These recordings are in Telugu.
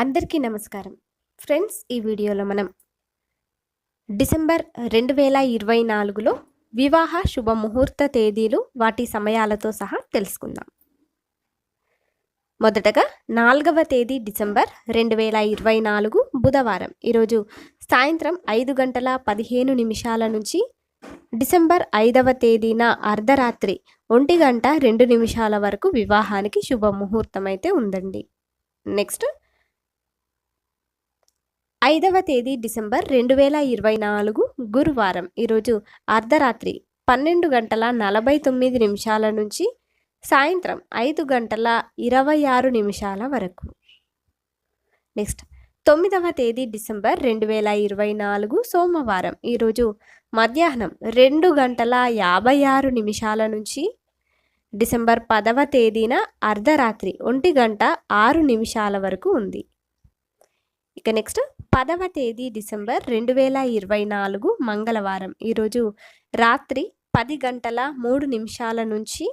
అందరికీ నమస్కారం. ఫ్రెండ్స్ ఈ వీడియోలో మనం డిసెంబర్ రెండు వేల ఇరవై నాలుగులో వివాహ శుభ ముహూర్త తేదీలు వాటి సమయాలతో సహా తెలుసుకుందాం. మొదటగా నాలుగవ తేదీ డిసెంబర్ రెండు వేల ఇరవై నాలుగు బుధవారం. ఈరోజు సాయంత్రం ఐదు గంటల పదిహేను నిమిషాల నుంచి డిసెంబర్ ఐదవ తేదీన అర్ధరాత్రి ఒంటి గంట రెండు నిమిషాల వరకు వివాహానికి శుభముహూర్తం అయితే ఉందండి. నెక్స్ట్ ఐదవ తేదీ డిసెంబర్ రెండు వేల ఇరవై నాలుగు గురువారం. ఈరోజు అర్ధరాత్రి పన్నెండు గంటల నలభై తొమ్మిది నిమిషాల నుంచి సాయంత్రం ఐదు గంటల ఇరవై ఆరు నిమిషాల వరకు. నెక్స్ట్ తొమ్మిదవ తేదీ డిసెంబర్ రెండు వేల ఇరవై నాలుగు సోమవారం. ఈరోజు మధ్యాహ్నం రెండు గంటల యాభై ఆరు నిమిషాల నుంచి డిసెంబర్ పదవ తేదీన అర్ధరాత్రి ఒంటి గంట ఆరు నిమిషాల వరకు ఉంది. ఇక నెక్స్ట్ పదవ తేదీ డిసెంబర్ రెండు వేల ఇరవై నాలుగు మంగళవారం. ఈరోజు రాత్రి పది గంటల మూడు నిమిషాల నుంచి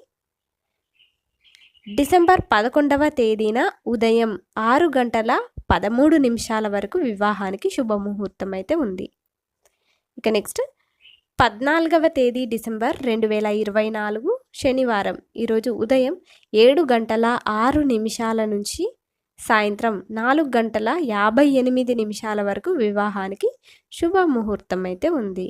డిసెంబర్ పదకొండవ తేదీన ఉదయం ఆరు గంటల పదమూడు నిమిషాల వరకు వివాహానికి శుభముహూర్తం అయితే ఉంది. ఇక నెక్స్ట్ పద్నాలుగవ తేదీ డిసెంబర్ రెండు వేల ఇరవై నాలుగు శనివారం. ఈరోజు ఉదయం ఏడు గంటల ఆరు నిమిషాల నుంచి సాయంత్రం నాలుగు గంటల యాభై ఎనిమిది నిమిషాల వరకు వివాహానికి శుభముహూర్తం అయితే ఉంది.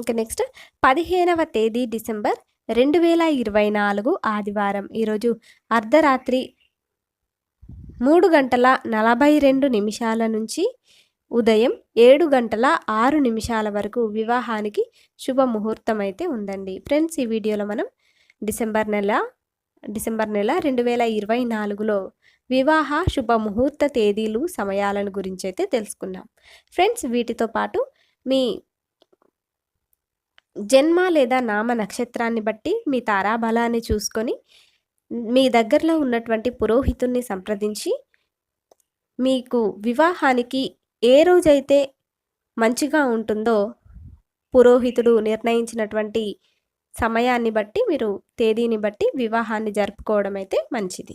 ఇంకా నెక్స్ట్ పదిహేనవ తేదీ డిసెంబర్ రెండు వేల ఇరవై నాలుగు ఆదివారం. ఈరోజు అర్ధరాత్రి మూడు గంటల నలభై రెండు నిమిషాల నుంచి ఉదయం ఏడు గంటల ఆరు నిమిషాల వరకు వివాహానికి శుభముహూర్తం అయితే ఉందండి. ఫ్రెండ్స్ ఈ వీడియోలో మనం డిసెంబర్ నెల డిసెంబర్ నెల రెండు వేల ఇరవై నాలుగులో వివాహ శుభ ముహూర్త తేదీలు సమయాలను గురించి అయితే తెలుసుకున్నాం ఫ్రెండ్స్ వీటితో పాటు మీ జన్మ లేదా నామ నక్షత్రాన్ని బట్టి మీ తారాబలాన్ని చూసుకొని మీ దగ్గరలో ఉన్నటువంటి పురోహితుణ్ణి సంప్రదించి మీకు వివాహానికి ఏ రోజైతే మంచిగా ఉంటుందో పురోహితుడు నిర్ణయించినటువంటి సమయాన్ని బట్టి మీరు తేదీని బట్టి వివాహాన్ని జరుపుకోవడం అయితే మంచిది.